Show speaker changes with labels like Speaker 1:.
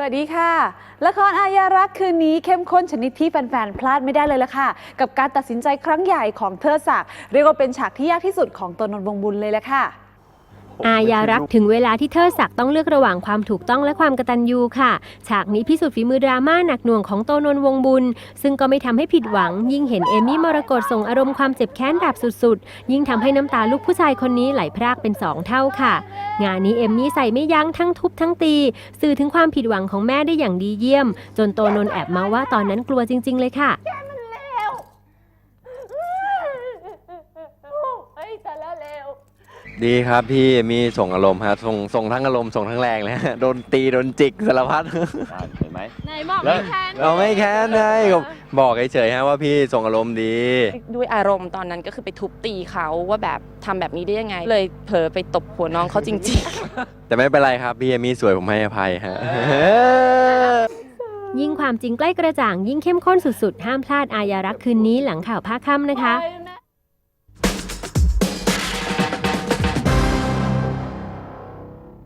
Speaker 1: สวัสดีค่ะ ละครอายารักคืนนี้เข้มข้นชนิดที่แฟนๆ พลาดไม่ได้เลยละค่ะ กับการตัดสินใจครั้งใหญ่ของเธอศักดิ์เรียกว่าเป็นฉากที่ยากที่สุดของตัวนนวงบุญเลยละค่ะ
Speaker 2: อายารักถึงเวลาที่เทิดศักดิ์ต้องเลือกระหว่างความถูกต้องและความกตัญญูค่ะ ฉากนี้พิสูจน์ฝีมือดราม่าหนักหน่วงของโตนนวงบุญ ซึ่งก็ไม่ทำให้ผิดหวัง ยิ่งเห็นเอมี่มรกตส่งอารมณ์ความเจ็บแค้นแบบสุดๆ ยิ่งทำให้น้ำตาลูกผู้ชายคนนี้ไหลพรากเป็นสองเท่าค่ะ งานนี้เอมี่ใส่ไม่ยั้งทั้งทุบทั้งตี สื่อถึงความผิดหวังของแม่ได้อย่างดีเยี่ยม จนโตนนแอบมาว่าตอนนั้นกลัวจริง ๆ เลยค่ะ
Speaker 1: เฮ้ยแต่แล้วเร็ว
Speaker 3: ดีครับพี่มีส่งอารมณ์ครับส่งส่งทั้งอารมณ์ส่งทั้งแรงเลยฮะโดนตีโดนจิกสารพัด
Speaker 4: อ่าเห็นไหม
Speaker 1: ไหนบอก
Speaker 4: แล้ว
Speaker 1: ไม่แค้น
Speaker 3: เราไม่แค้นไงผมบอกเฉยๆฮะว่าพี่ส่งอารมณ์ดี
Speaker 5: ด้วยอารมณ์ตอนนั้นก็คือไปทุบตีเขาว่าแบบทำแบบนี้ได้ยังไง เลยเผลอไปตบหัวน้องเขาจริง ๆ
Speaker 3: แต่ไม่เป็นไรครับพี่เอมี่สวยผมให้อภัยฮะ
Speaker 2: ยิ่งความจริงใกล้กระจ่างยิ่งเข้มข้นสุดๆ ห้ามพลาดอายารักคืนนี้หลังข่าวภาคค่ำนะคะ
Speaker 1: โอ๊ยแ